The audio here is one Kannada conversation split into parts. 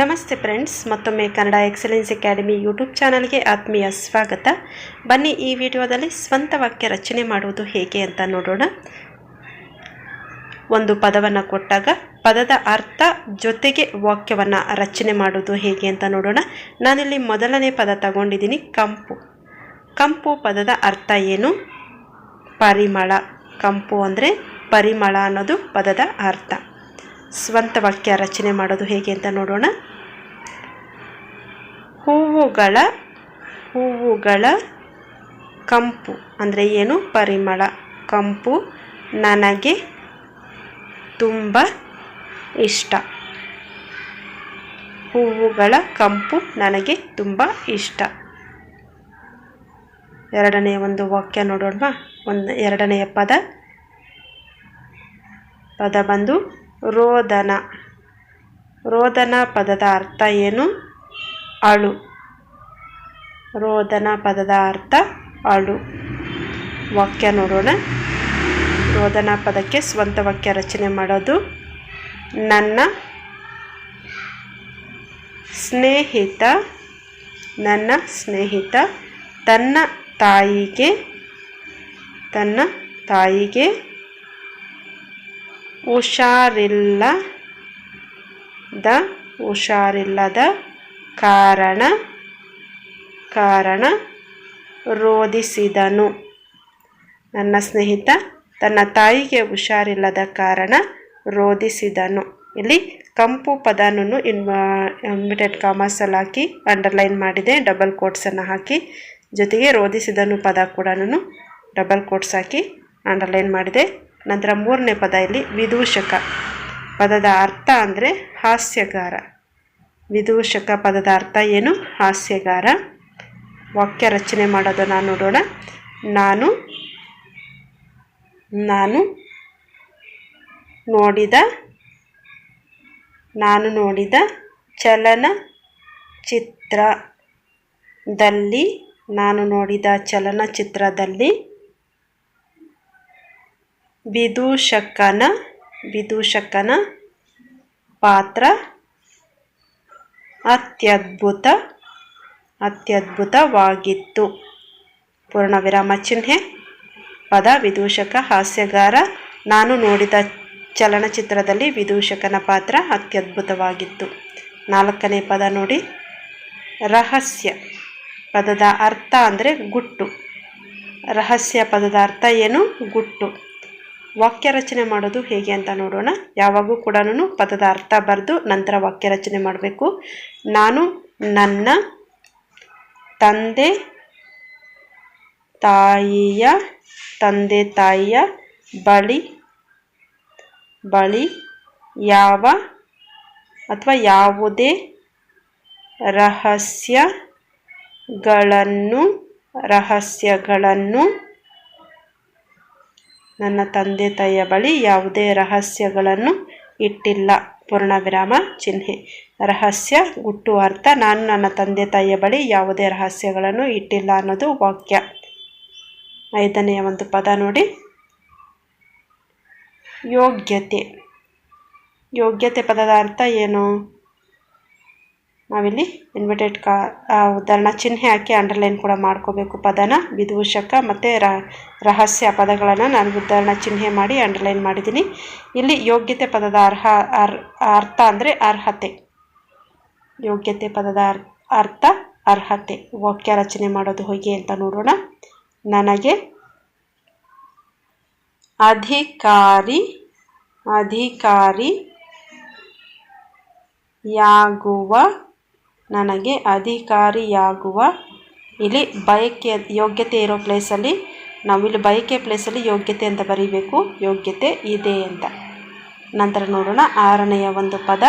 ನಮಸ್ತೆ ಫ್ರೆಂಡ್ಸ್, ಮತ್ತೊಮ್ಮೆ ಕನ್ನಡ ಎಕ್ಸಲೆನ್ಸ್ ಅಕಾಡೆಮಿ ಯೂಟ್ಯೂಬ್ ಚಾನಲ್ಗೆ ಆತ್ಮೀಯ ಸ್ವಾಗತ. ಬನ್ನಿ ಈ ವಿಡಿಯೋದಲ್ಲಿ ಸ್ವಂತ ವಾಕ್ಯ ರಚನೆ ಮಾಡುವುದು ಹೇಗೆ ಅಂತ ನೋಡೋಣ. ಒಂದು ಪದವನ್ನು ಕೊಟ್ಟಾಗ ಪದದ ಅರ್ಥ ಜೊತೆಗೆ ವಾಕ್ಯವನ್ನು ರಚನೆ ಮಾಡೋದು ಹೇಗೆ ಅಂತ ನೋಡೋಣ. ನಾನಿಲ್ಲಿ ಮೊದಲನೇ ಪದ ತಗೊಂಡಿದ್ದೀನಿ, ಕಂಪು. ಕಂಪು ಪದದ ಅರ್ಥ ಏನು? ಪರಿಮಳ. ಕಂಪು ಅಂದರೆ ಪರಿಮಳ ಅನ್ನೋದು ಪದದ ಅರ್ಥ. ಸ್ವಂತ ವಾಕ್ಯ ರಚನೆ ಮಾಡೋದು ಹೇಗೆ ಅಂತ ನೋಡೋಣ. ಹೂವುಗಳ ಹೂವುಗಳ ಕಂಪು ಅಂದರೆ ಏನು? ಪರಿಮಳ. ಕಂಪು ನನಗೆ ತುಂಬ ಇಷ್ಟ. ಹೂವುಗಳ ಕಂಪು ನನಗೆ ತುಂಬ ಇಷ್ಟ. ಎರಡನೆಯ ಒಂದು ವಾಕ್ಯ ನೋಡೋಣ. ಒಂದು ಎರಡನೆಯ ಪದ. ಪದ ಬಂದು ರೋದನ. ರೋದನ ಪದದ ಅರ್ಥ ಏನು? ಅಳು. ರೋದನ ಪದದ ಅರ್ಥ ಅಳು. ವಾಕ್ಯ ನೋಡೋಣ. ರೋದನ ಪದಕ್ಕೆ ಸ್ವಂತ ವಾಕ್ಯ ರಚನೆ ಮಾಡೋದು. ನನ್ನ ಸ್ನೇಹಿತ ನನ್ನ ಸ್ನೇಹಿತ, ತನ್ನ ತಾಯಿಗೆ ತನ್ನ ತಾಯಿಗೆ ಹುಷಾರಿಲ್ಲದ ಹುಷಾರಿಲ್ಲದ ಕಾರಣ ಕಾರಣ ರೋಧಿಸಿದನು. ನನ್ನ ಸ್ನೇಹಿತ, ತನ್ನ ತಾಯಿಗೆ ಹುಷಾರಿಲ್ಲದ ಕಾರಣ ರೋಧಿಸಿದನು. ಇಲ್ಲಿ ಕಂಪು ಪದನೂ ಇನ್ವ ಇನ್ವಿಟೆಡ್ ಕಾಮರ್ಸಲ್ಲಿ ಹಾಕಿ ಅಂಡರ್ಲೈನ್ ಮಾಡಿದೆ ಡಬಲ್ ಕೋಟ್ಸನ್ನು ಹಾಕಿ. ಜೊತೆಗೆ ರೋಧಿಸಿದನು ಪದ ಕೂಡ ಡಬಲ್ ಕೋಟ್ಸ್ ಹಾಕಿ ಅಂಡರ್ಲೈನ್ ಮಾಡಿದೆ. ನಂತರ ಮೂರನೇ ಪದ ಇಲ್ಲಿ ವಿದೂಷಕ ಪದದ ಅರ್ಥ ಅಂದರೆ ಹಾಸ್ಯಗಾರ. ವಿದೂಷಕ ಪದದ ಅರ್ಥ ಏನು? ಹಾಸ್ಯಗಾರ. ವಾಕ್ಯ ರಚನೆ ಮಾಡೋದನ್ನು ನೋಡೋಣ. ನಾನು ನಾನು ನೋಡಿದ ನಾನು ನೋಡಿದ ಚಲನ ಚಿತ್ರದಲ್ಲಿ, ನಾನು ನೋಡಿದ ಚಲನಚಿತ್ರದಲ್ಲಿ ವಿದೂಷಕನ ವಿದೂಷಕನ ಪಾತ್ರ, ಅತ್ಯದ್ಭುತ, ಅತ್ಯದ್ಭುತವಾಗಿತ್ತು. ಪೂರ್ಣ ವಿರಾಮ ಚಿಹ್ನೆ, ಪದ, ವಿದೂಷಕ, ಹಾಸ್ಯಗಾರ. ನಾನು ನೋಡಿದ ಚಲನಚಿತ್ರದಲ್ಲಿ ವಿದೂಷಕನ ಪಾತ್ರ ಅತ್ಯದ್ಭುತವಾಗಿತ್ತು. ನಾಲ್ಕನೇ ಪದ ನೋಡಿ. ರಹಸ್ಯ ಪದದ ಅರ್ಥ ಅಂದರೆ ಗುಟ್ಟು. ರಹಸ್ಯ ಪದದ ಅರ್ಥ ಏನು? ಗುಟ್ಟು. ವಾಕ್ಯ ರಚನೆ ಮಾಡೋದು ಹೇಗೆ ಅಂತ ನೋಡೋಣ. ಯಾವಾಗೂ ಕೂಡ ಪದದ ಅರ್ಥ ಬರೆದು ನಂತರ ವಾಕ್ಯ ರಚನೆ ಮಾಡಬೇಕು. ನಾನು, ನನ್ನ, ತಂದೆ, ತಾಯಿಯ ತಂದೆ, ತಾಯಿಯ, ಬಳಿ ಬಳಿ, ಯಾವ ಅಥವಾ ಯಾವುದೇ ರಹಸ್ಯಗಳನ್ನು ರಹಸ್ಯಗಳನ್ನು ನನ್ನ ತಂದೆ ತಾಯಿಯ ಬಳಿ ಯಾವುದೇ ರಹಸ್ಯಗಳನ್ನು ಇಟ್ಟಿಲ್ಲ. ಪೂರ್ಣ ವಿರಾಮ ಚಿಹ್ನೆ. ರಹಸ್ಯ, ಗುಟ್ಟು ಅರ್ಥ. ನಾನು ನನ್ನ ತಂದೆ ತಾಯಿಯ ಬಳಿ ಯಾವುದೇ ರಹಸ್ಯಗಳನ್ನು ಇಟ್ಟಿಲ್ಲ ಅನ್ನೋದು ವಾಕ್ಯ. ಐದನೆಯ ಒಂದು ಪದ ನೋಡಿ. ಯೋಗ್ಯತೆ. ಯೋಗ್ಯತೆ ಪದದ ಅರ್ಥ ಏನು? ನಾವಿಲ್ಲಿ ಇನ್ವಿಟೆಡ್ ಕಾ ಉದಾಹರಣ ಚಿಹ್ನೆ ಹಾಕಿ ಅಂಡರ್ಲೈನ್ ಕೂಡ ಮಾಡ್ಕೋಬೇಕು ಪದನ, ವಿದೂಷಕ ಮತ್ತು ರಹಸ್ಯ ಪದಗಳನ್ನು ನಾನು ಉದಾಹರಣ ಚಿಹ್ನೆ ಮಾಡಿ ಅಂಡರ್ಲೈನ್ ಮಾಡಿದ್ದೀನಿ. ಇಲ್ಲಿ ಯೋಗ್ಯತೆ ಪದದ ಅರ್ಹ, ಅರ್, ಅರ್ಥ ಅಂದರೆ ಅರ್ಹತೆ. ಯೋಗ್ಯತೆ ಪದದ ಅರ್ಥ ಅರ್ಹತೆ. ವಾಕ್ಯ ರಚನೆ ಮಾಡೋದು ಹೇಗೆ ಅಂತ ನೋಡೋಣ. ನನಗೆ ಅಧಿಕಾರಿ ಅಧಿಕಾರಿ ಯಾಗುವ ನನಗೆ ಅಧಿಕಾರಿಯಾಗುವ ಇಲ್ಲಿ ಬಯಕೆ, ಯೋಗ್ಯತೆ ಇರೋ ಪ್ಲೇಸಲ್ಲಿ ನಾವಿಲ್ಲಿ ಬಯಕೆ ಪ್ಲೇಸಲ್ಲಿ ಯೋಗ್ಯತೆ ಅಂತ ಬರೀಬೇಕು. ಯೋಗ್ಯತೆ ಇದೆ ಅಂತ. ನಂತರ ನೋಡೋಣ ಆರನೆಯ ಒಂದು ಪದ.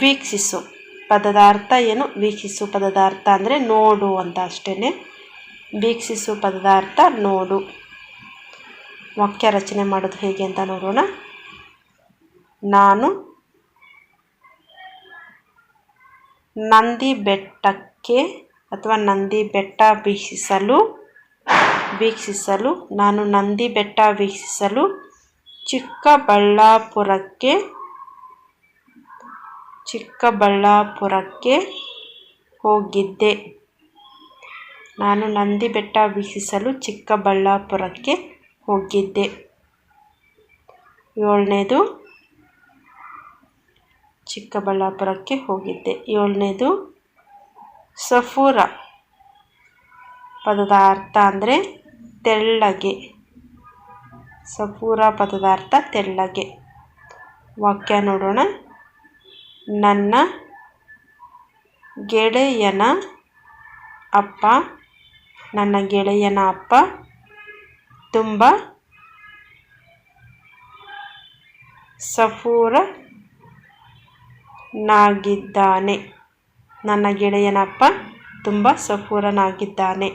ವೀಕ್ಷಿಸು. ಪದದ ಅರ್ಥ ಏನು? ವೀಕ್ಷಿಸು ಪದದ ಅರ್ಥ ಅಂದರೆ ನೋಡು ಅಂತ ಅಷ್ಟೇ ವೀಕ್ಷಿಸು ಪದದ ಅರ್ಥ ನೋಡು. ವಾಕ್ಯ ರಚನೆ ಮಾಡೋದು ಹೇಗೆ ಅಂತ ನೋಡೋಣ. ನಾನು ನಂದಿ ಬೆಟ್ಟಕ್ಕೆ ಅಥವಾ ನಂದಿ ಬೆಟ್ಟ ವೀಕ್ಷಿಸಲು ವೀಕ್ಷಿಸಲು, ನಾನು ನಂದಿ ಬೆಟ್ಟ ವೀಕ್ಷಿಸಲು ಚಿಕ್ಕಬಳ್ಳಾಪುರಕ್ಕೆ ಚಿಕ್ಕಬಳ್ಳಾಪುರಕ್ಕೆ ಹೋಗಿದ್ದೆ. ನಾನು ನಂದಿ ಬೆಟ್ಟ ವೀಕ್ಷಿಸಲು ಚಿಕ್ಕಬಳ್ಳಾಪುರಕ್ಕೆ ಹೋಗಿದ್ದೆ. ಏಳನೇದು ಚಿಕ್ಕಬಳ್ಳಾಪುರಕ್ಕೆ ಹೋಗಿದ್ದೆ. ಏಳನೇದು ಸಫೂರ ಪದದ ಅರ್ಥ ಅಂದರೆ ತೆಳ್ಳಗೆ. ಸಫೂರ ಪದದ ಅರ್ಥ ತೆಳ್ಳಗೆ. ವಾಕ್ಯ ನೋಡೋಣ. ನನ್ನ ಗೆಳೆಯನ ಅಪ್ಪ, ನನ್ನ ಗೆಳೆಯನ ಅಪ್ಪ ತುಂಬ ಸಫೂರನಾಗಿದ್ದಾನೆ ನನ್ನ ಗೆಳೆಯನಪ್ಪ ತುಂಬ ಸಫೂರನಾಗಿದ್ದಾನೆ.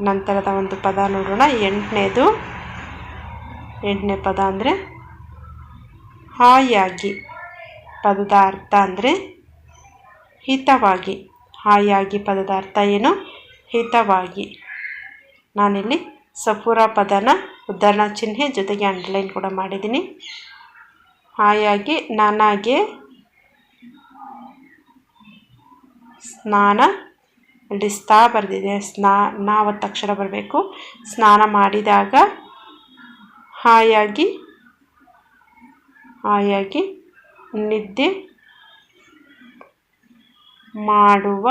ನಂತರದ ಒಂದು ಪದ ನೋಡೋಣ. ಎಂಟನೇದು, ಎಂಟನೇ ಪದ ಅಂದರೆ ಹಾಯಾಗಿ. ಪದದ ಅರ್ಥ ಅಂದರೆ ಹಿತವಾಗಿ. ಹಾಯಾಗಿ ಪದದ ಅರ್ಥ ಏನು? ಹಿತವಾಗಿ. ನಾನಿಲ್ಲಿ ಸಫೂರ ಪದನ ಉದ್ಧರಣ ಚಿಹ್ನೆ ಜೊತೆಗೆ ಅಂಡರ್ಲೈನ್ ಕೂಡ ಮಾಡಿದ್ದೀನಿ. ಹಾಯಾಗಿ ನನಗೆ ಸ್ನಾನ ಇಲ್ಲಿ ಸ್ತಾ ಬರೆದಿದೆ. ಸ್ನಾ ನಾವತ್ತು ಅಕ್ಷರ ಬರಬೇಕು. ಸ್ನಾನ ಮಾಡಿದಾಗ ಹಾಯಾಗಿ ಹಾಯಾಗಿ ನಿದ್ದೆ ಮಾಡುವ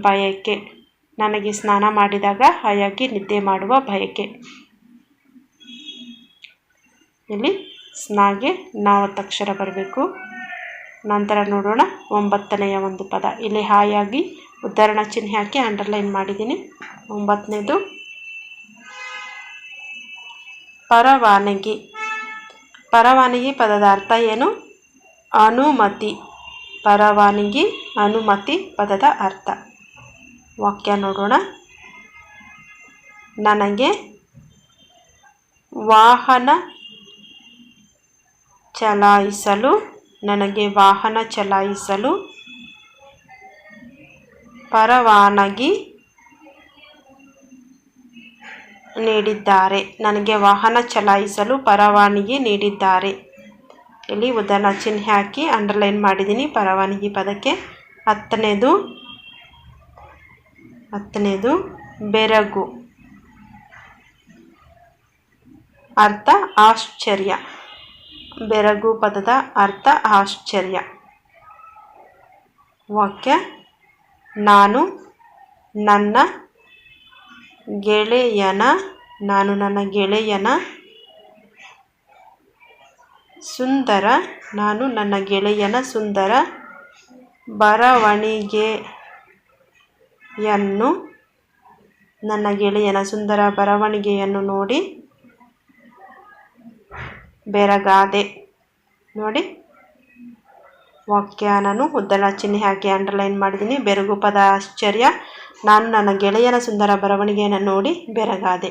ಬಯಕೆ. ನನಗೆ ಸ್ನಾನ ಮಾಡಿದಾಗ ಹಾಯಾಗಿ ನಿದ್ದೆ ಮಾಡುವ ಬಯಕೆ. ಇಲ್ಲಿ ಸ್ನಾಗೆ ನಾವತ್ತಕ್ಷರ ಬರಬೇಕು. ನಂತರ ನೋಡೋಣ ಒಂಬತ್ತನೆಯ ಒಂದು ಪದ. ಇಲ್ಲಿ ಹಾಯಾಗಿ ಉದ್ಧರಣ ಚಿಹ್ನೆ ಹಾಕಿ ಅಂಡರ್ಲೈನ್ ಮಾಡಿದ್ದೀನಿ. ಒಂಬತ್ತನೇದು. ಪರವಾನಗಿ. ಪರವಾನಗಿ ಪದದ ಅರ್ಥ ಏನು? ಅನುಮತಿ. ಪರವಾನಗಿ, ಅನುಮತಿ ಪದದ ಅರ್ಥ. ವಾಕ್ಯ ನೋಡೋಣ. ನನಗೆ ವಾಹನ ಚಲಾಯಿಸಲು, ನನಗೆ ವಾಹನ ಚಲಾಯಿಸಲು ಪರವಾನಗಿ ನೀಡಿದ್ದಾರೆ. ನನಗೆ ವಾಹನ ಚಲಾಯಿಸಲು ಪರವಾನಗಿ ನೀಡಿದ್ದಾರೆ. ಇಲ್ಲಿ ಉದಾಹರಣ ಚಿಹ್ನೆ ಹಾಕಿ, ಅಂಡರ್ಲೈನ್ ಮಾಡಿದ್ದೀನಿ ಪರವಾನಗಿ ಪದಕ್ಕೆ. ಹತ್ತನೇದು ಹತ್ತನೇದು, ಬೆರಗು. ಅರ್ಥ, ಆಶ್ಚರ್ಯ. ಬೆರಗು ಪದದ ಅರ್ಥ ಆಶ್ಚರ್ಯ. ವಾಕ್ಯ, ನಾನು ನನ್ನ ಗೆಳೆಯನ, ನಾನು ನನ್ನ ಗೆಳೆಯನ, ಸುಂದರ, ನಾನು ನನ್ನ ಗೆಳೆಯನ, ಸುಂದರ ಬರವಣಿಗೆಯನ್ನು, ನನ್ನ ಗೆಳೆಯನ ಸುಂದರ ಬರವಣಿಗೆಯನ್ನು ನೋಡಿ ಬೆರಗಾದೆ. ನೋಡಿ. ವಾಕ್ಯ ನಾನು ಉದ್ದಲ ಚಿಹ್ನೆ ಹಾಕಿ ಅಂಡರ್ಲೈನ್ ಮಾಡಿದ್ದೀನಿ ಬೆರಗು ಪದ ಆಶ್ಚರ್ಯ ನಾನು ನನ್ನ ಗೆಳೆಯನ ಸುಂದರ ಬರವಣಿಗೆಯನ್ನು ನೋಡಿ ಬೆರಗಾದೆ.